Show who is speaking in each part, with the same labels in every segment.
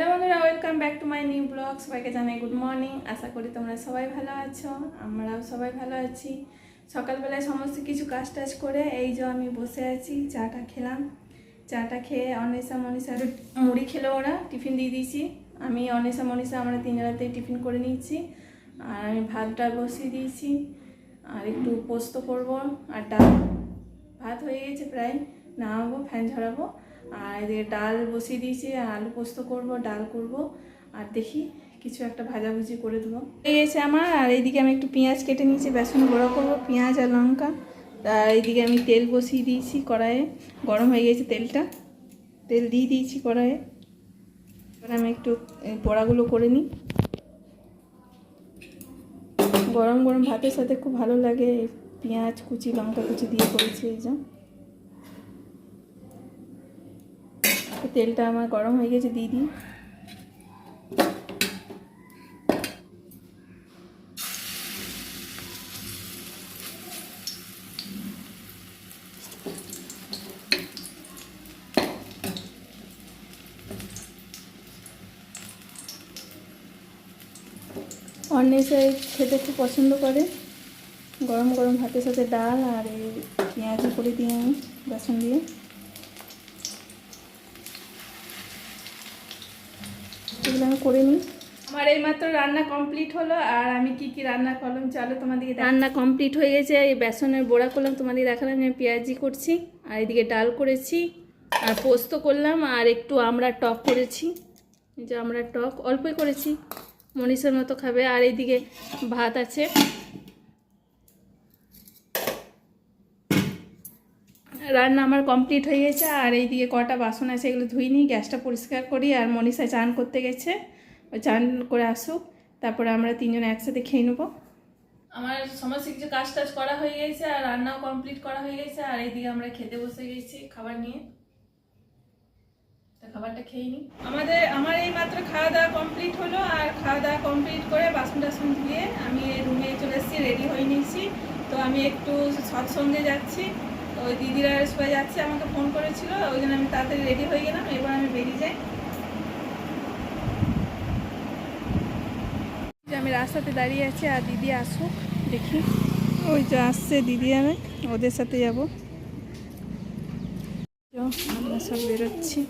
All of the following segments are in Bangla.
Speaker 1: হ্যালো বন্ধুরা welcome back to my new blog সবাইকে জানাই গুড মর্নিং আশা করি তোমরা সবাই ভালো আছো, আমরাও সবাই ভালো আছি। সকালবেলায় সমস্ত কিছু কাজ টাজ করে এই যে আমি বসে আছি, চাটা খেলাম। চাটা খেয়ে অনেসা মনীষা মুড়ি খেলো ওরা, টিফিন দিয়ে দিয়েছি। আমি অনেসা মনীষা, আমরা তিনজনাতেই টিফিন করে নিয়েছি। আর আমি ভাতটা বসিয়ে দিয়েছি। আর একটু পোস্ত করব, আর ডাল। ভাত হয়ে গেছে প্রায়। নামাবো, ফ্যান ঝরাবো। আর এদিকে ডাল বসিয়ে দিয়েছি আলু পোস্ত করব, ডাল করব। আর দেখি কিছু একটা ভাজাভুজি করে দেবো। হয়ে গেছে আমার, আর এইদিকে আমি একটু পেঁয়াজ কেটে নিয়েছি, বেসন গুঁড়ো করব, পেঁয়াজ আর লঙ্কা। আর এইদিকে আমি তেল বসিয়ে দিয়েছি কড়াইয়ে, গরম হয়ে গেছে তেলটা। তেল দিয়ে দিয়েছি কড়াইয়ে। এবার আমি একটু, এই পোড়াগুলো করে নিই। গরম গরম ভাতের সাথে খুব ভালো লাগে পেঁয়াজ, কুচি, লঙ্কা কুচি দিয়ে করেছি এই যে তো তেলটা আমার গরম হয়ে গেছে, দিয়ে দিই। অন্বেষা খেতে খুব পছন্দ করে। গরম গরম ভাতের সাথে ডাল আর পেঁয়াজি করে দিই আমি বেসন দিয়ে। এগুলো আমি করে নিই। আমার এইমাত্র রান্না কমপ্লিট হলো আর আমি কি কি রান্না করলাম চলো তোমাদেরকে রান্না কমপ্লিট হয়ে গেছে এই বেসনের বড়া করলাম তোমাদের দেখালাম আমি পেঁয়াজি করছি আর এদিকে ডাল করেছি আর পোস্ত করলাম আর একটু আমরা টক করেছি। যে আমরা টক অল্পই করেছি মনীষের মতো খাবে আর এইদিকে ভাত আছে। রান্না আমার কমপ্লিট হয়ে গেছে, আর এইদিকে কটা বাসন আছে এগুলো ধুইনি গ্যাসটা পরিষ্কার করি, আর মনীষা চান করতে গেছে। চান করে আসুক, তারপরে আমরা তিনজন একসাথে খেয়ে নেব। আমার সমস্ত কিছু কাজ টাজ করা হয়ে গেছে, আর রান্নাও কমপ্লিট করা হয়ে গেছে, আর এইদিকে আমরা খেতে বসে গেছি খাবার নিয়ে। খাবারটা খেয়ে নিই আমাদের, আমার এই মাত্র খাওয়া দাওয়া কমপ্লিট হলো, আর খাওয়া দাওয়া কমপ্লিট করে বাসন টাসন ধুয়ে আমি রুমে চলে এসেছি রেডি হয়ে নিয়েছি। তো আমি একটু সৎসঙ্গে যাচ্ছি। ওই দিদিরা সবাই যাচ্ছে, আমাকে ফোন করেছিল, ওই জন্য আমি তাড়াতাড়ি রেডি হয়ে গেলাম এবার আমি বেরিয়ে যাই। আমি রাস্তাতে দাঁড়িয়ে আছি আর দিদি আসুক, দেখি। ওই যে আসছে দিদি আমি, ওদের সাথে যাব। আমরা সব বেরোচ্ছি।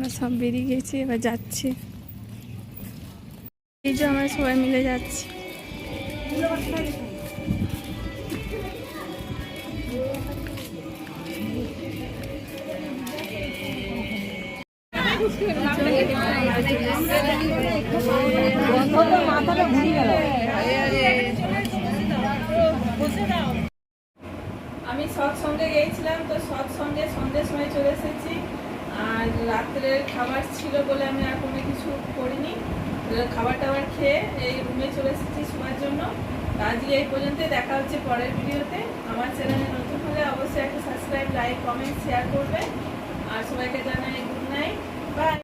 Speaker 1: আমরা সব বেরিয়ে গেছি, এবার যাচ্ছি। এই যে আমরা সবাই মিলে যাচ্ছি। আমি সৎসঙ্গে গিয়েছিলাম, তো সৎসঙ্গে সন্ধ্যের সময় চলে এসেছি। আর রাত্রের খাবার ছিল বলে আমি আর কোনো কিছু করিনি। খাবার টাবার খেয়ে এই রুমে চলে এসেছি শোয়ার জন্য। আজকে এই পর্যন্তই, দেখা হচ্ছে পরের ভিডিওতে। আমার চ্যানেলে নতুন হলে অবশ্যই একটা সাবস্ক্রাইব লাইক কমেন্ট শেয়ার করবেন আর সবাইকে জানাই গুড নাইট বাই